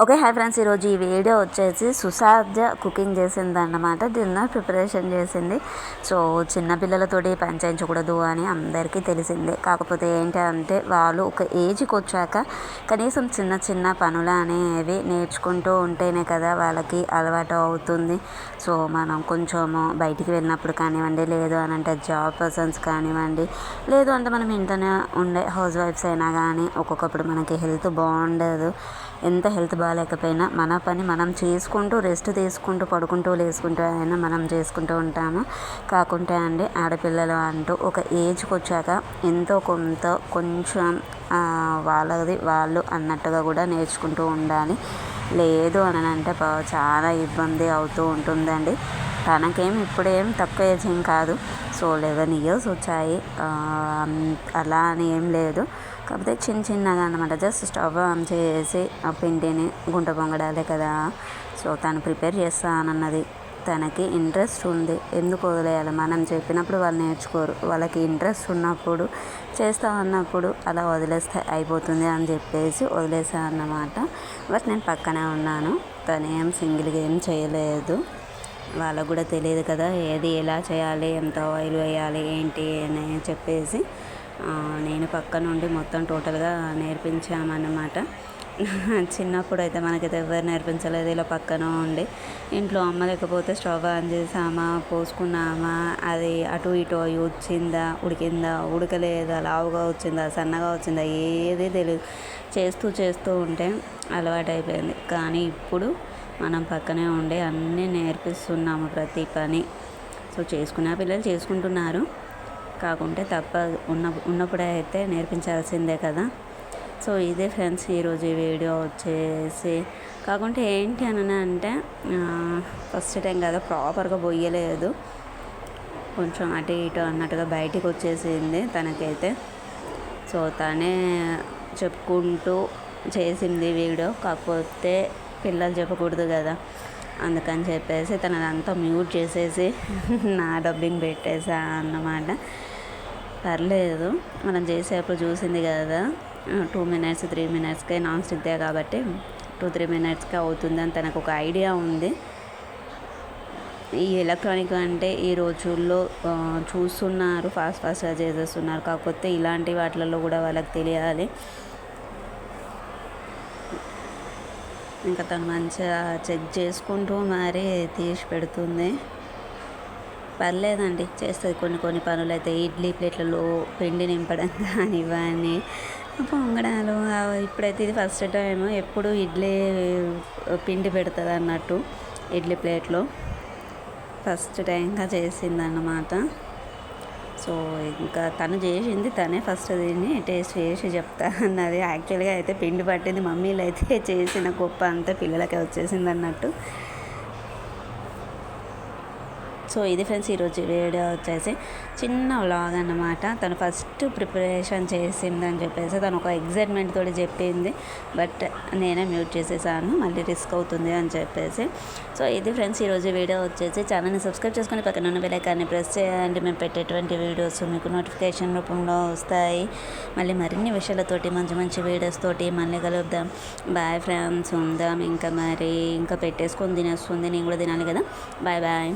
Okay hi friends. ఈరోజు ఈ video వచ్చేసి సుసాధ్య కుకింగ్ చేసింది అన్నమాట డిన్నర్ ప్రిపరేషన్ చేసింది. సో చిన్నపిల్లలతోటి పని చేయించకూడదు అని అందరికీ తెలిసిందే. కాకపోతే ఏంటి అంటే వాళ్ళు ఒక ఏజ్కి వచ్చాక కనీసం చిన్న చిన్న పనులు అనేవి నేర్చుకుంటూ ఉంటేనే కదా వాళ్ళకి అలవాటు అవుతుంది. సో మనం కొంచెము బయటికి వెళ్ళినప్పుడు కానివ్వండి లేదు అని అంటే జాబ్ పర్సన్స్ కానివ్వండి లేదు అంటే మనం ఇంట్లోనే ఉండే హౌస్ వైఫ్స్ అయినా కానీ ఒక్కొక్కప్పుడు మనకి హెల్త్ బాగుండదు. ఎంత హెల్త్ బాగాలేకపోయినా మన పని మనం చేసుకుంటూ రెస్ట్ తీసుకుంటూ పడుకుంటూ లేసుకుంటూ అయినా మనం చేసుకుంటూ ఉంటాము. కాకుంటే అండి ఆడపిల్లలు అంటూ ఒక ఏజ్కి వచ్చాక ఎంతో కొంత కొంచెం వాళ్ళది వాళ్ళు అన్నట్టుగా కూడా నేర్చుకుంటూ ఉండాలి. లేదు అని అంటే చాలా ఇబ్బంది అవుతూ ఉంటుందండి. తనకేం ఇప్పుడేం తక్కువ ఏజ్ ఏం కాదు. సో లెవెన్ ఇయర్స్ వచ్చాయి. అలా అని ఏం లేదు. కాకపోతే చిన్న చిన్నగా అనమాట జస్ట్ స్టవ్ ఆన్ చేసి ఆ పిండిని గుంట పొంగడాలే కదా. సో తను ప్రిపేర్ చేస్తానన్నది. తనకి ఇంట్రెస్ట్ ఉంది. ఎందుకు వదిలేయాలి? మనం చెప్పినప్పుడు వాళ్ళు నేర్చుకోరు. వాళ్ళకి ఇంట్రెస్ట్ ఉన్నప్పుడు చేస్తా అన్నప్పుడు అలా వదిలేస్తే అయిపోతుంది అని చెప్పేసి వదిలేసా అన్నమాట. బట్ నేను పక్కనే ఉన్నాను. తను ఏం సింగిల్గా ఏం చేయలేదు. వాళ్ళకు కూడా తెలియదు కదా ఏది ఎలా చేయాలి ఎంత ఆయిల్ వేయాలి ఏంటి అని చెప్పేసి నేను పక్క నుండి మొత్తం టోటల్గా నేర్పించామన్నమాట. చిన్నప్పుడు అయితే మనకైతే ఎవరు నేర్పించలేదు ఇలా పక్కన ఉండి. ఇంట్లో అమ్మ లేకపోతే స్టవ్ ఆన్ చేసామా పోసుకున్నామా అది అటు ఇటు వచ్చిందా ఉడికిందా ఉడకలేదా లావుగా వచ్చిందా సన్నగా వచ్చిందా ఏది తెలియదు చేస్తూ చేస్తూ ఉంటే అలవాటు అయిపోయింది కానీ ఇప్పుడు మనం పక్కనే ఉండి అన్నీ నేర్పిస్తున్నాము ప్రతి పని. సో చేసుకున్న పిల్లలు చేసుకుంటున్నారు. కాకుంటే తప్ప ఉన్న ఉన్నప్పుడే అయితే నేర్పించాల్సిందే కదా. సో ఇదే ఫ్రెండ్స్ ఈరోజు ఈ వీడియో వచ్చేసి. కాకుంటే ఏంటి అని అంటే ఫస్ట్ టైం కదా ప్రాపర్గా పోయలేదు కొంచెం అటు ఇటు అన్నట్టుగా బయటికి వచ్చేసింది తనకైతే. సో తనే చెప్పుకుంటూ చేసింది వీడియో. కాకపోతే పిల్లలు చెప్పకూడదు కదా. అందుకని చెప్పేసి తనదంతా మ్యూట్ చేసేసి నా డబ్బింగ్ పెట్టేసా అన్నమాట. పర్లేదు మనం చేసేప్పుడు చూసింది కదా. టూ మినిట్స్ త్రీ మినిట్స్కే నాన్ స్టిక్దే కాబట్టి టూ త్రీ మినిట్స్కే అవుతుందని తనకు ఒక ఐడియా ఉంది. ఈ ఎలక్ట్రానిక్ అంటే ఈ రోజుల్లో చూస్తున్నారు ఫాస్ట్ ఫాస్ట్గా చేసేస్తున్నారు. కాకపోతే ఇలాంటి వాటిలలో కూడా వాళ్ళకి తెలియాలి. ఇంకా తను మంచిగా చెక్ చేసుకుంటూ మరీ తీసి పెడుతుంది. పర్లేదండి చేస్తుంది. కొన్ని కొన్ని పనులు అయితే ఇడ్లీ ప్లేట్లలో పిండి నింపడం కానీ ఇవన్నీ. పొంగడాలు ఇప్పుడైతే ఇది ఫస్ట్ టైం ఎప్పుడు ఇడ్లీ పిండి పెడుతుంది అన్నట్టు ఇడ్లీ ప్లేట్లో. ఫస్ట్ టైంగా చేసిందన్నమాట. సో ఇంకా తను చేసింది తనే ఫస్ట్ దీన్ని టేస్ట్ చేసి చెప్తా. అన్నది యాక్చువల్గా అయితే పిండి పట్టింది. మమ్మీలు అయితే చేసిన గొప్ప అంతా పిల్లలకి వచ్చేసింది అన్నట్టు. సో ఇది ఫ్రెండ్స్ ఈరోజు వీడియో వచ్చేసి చిన్న వ్లాగ్ అన్నమాట. తను ఫస్ట్ ప్రిపరేషన్ చేసిందని చెప్పేసి తను ఒక ఎగ్జైట్మెంట్ తోటి చెప్పింది. బట్ నేనే మ్యూట్ చేసేసాను మళ్ళీ రిస్క్ అవుతుంది అని చెప్పేసి. సో ఇది ఫ్రెండ్స్ ఈరోజు వీడియో వచ్చేసి ఛానల్ని సబ్స్క్రైబ్ చేసుకొని పక్కన ఉన్న బెలైకాన్ని ప్రెస్ చేయండి. మేము పెట్టేటువంటి వీడియోస్ మీకు నోటిఫికేషన్ రూపంలో వస్తాయి. మళ్ళీ మరిన్ని విషయాలతోటి మంచి మంచి వీడియోస్ తోటి మళ్ళీ కలుద్దాం. బాయ్ ఫ్రెండ్స్ ఉందాం. ఇంకా మరి ఇంకా పెట్టేసుకొని తినేస్తుంది. నేను కూడా తినాలి కదా. Bye bye